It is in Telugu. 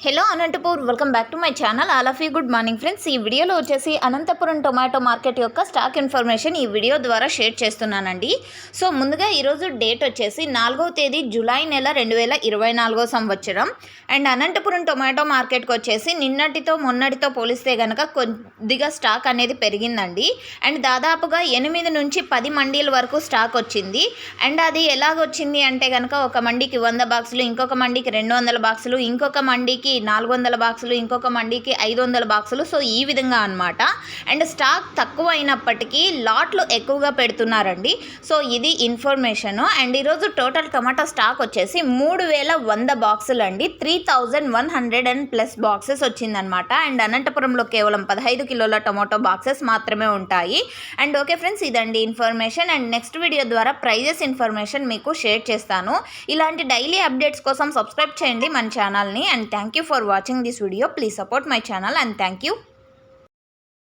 Hello Anantapur welcome back to my channel all of you good morning friends ఈ వీడియోలో వచ్చేసి అనంతపురం టొమాటో మార్కెట్ యొక్క స్టాక్ ఇన్ఫర్మేషన్ ఈ వీడియో ద్వారా షేర్ చేస్తున్నానండి. సో ముందుగా ఈరోజు డేట్ వచ్చేసి నాలుగవ తేదీ జూలై నెల రెండు వేల ఇరవై నాలుగో సంవత్సరం. అండ్ అనంతపురం టొమాటో మార్కెట్కి వచ్చేసి నిన్నటితో మొన్నటితో పోలిస్తే కనుక కొద్దిగా స్టాక్ అనేది పెరిగిందండి. అండ్ దాదాపుగా ఎనిమిది నుంచి పది మండీల వరకు స్టాక్ వచ్చింది. అండ్ అది ఎలాగొచ్చింది అంటే కనుక ఒక మండికి వంద బాక్సులు ఇంకొక మండికి రెండు వందల బాక్సులు ఇంకొక మండికి నాలుగు వందల బాక్సులు ఇంకొక మండీకి ఐదు వందల బాక్సులు. సో ఈ విధంగా అనమాట అండ్ స్టాక్ తక్కువ అయినప్పటికీ లాట్లు ఎక్కువగా పెడుతున్నారండి. సో ఇది ఇన్ఫర్మేషన్. అండ్ ఈరోజు టోటల్ టమాటా స్టాక్ వచ్చేసి మూడు వేల వంద బాక్సులు అండి. Three thousand one hundred and plus boxes వచ్చిందనమాట అండ్ అనంతపురంలో కేవలం పదహైదు కిలోల టమాటో బాక్సెస్ మాత్రమే ఉంటాయి. అండ్ ఓకే ఫ్రెండ్స్ ఇదండి ఇన్ఫర్మేషన్. అండ్ నెక్స్ట్ వీడియో ద్వారా ప్రైజెస్ ఇన్ఫర్మేషన్ మీకు షేర్ చేస్తాను. ఇలాంటి డైలీ అప్డేట్స్ కోసం సబ్స్క్రైబ్ చేయండి మన ఛానల్ని. And thank you Thank you for watching this video. Please support my channel and thank you.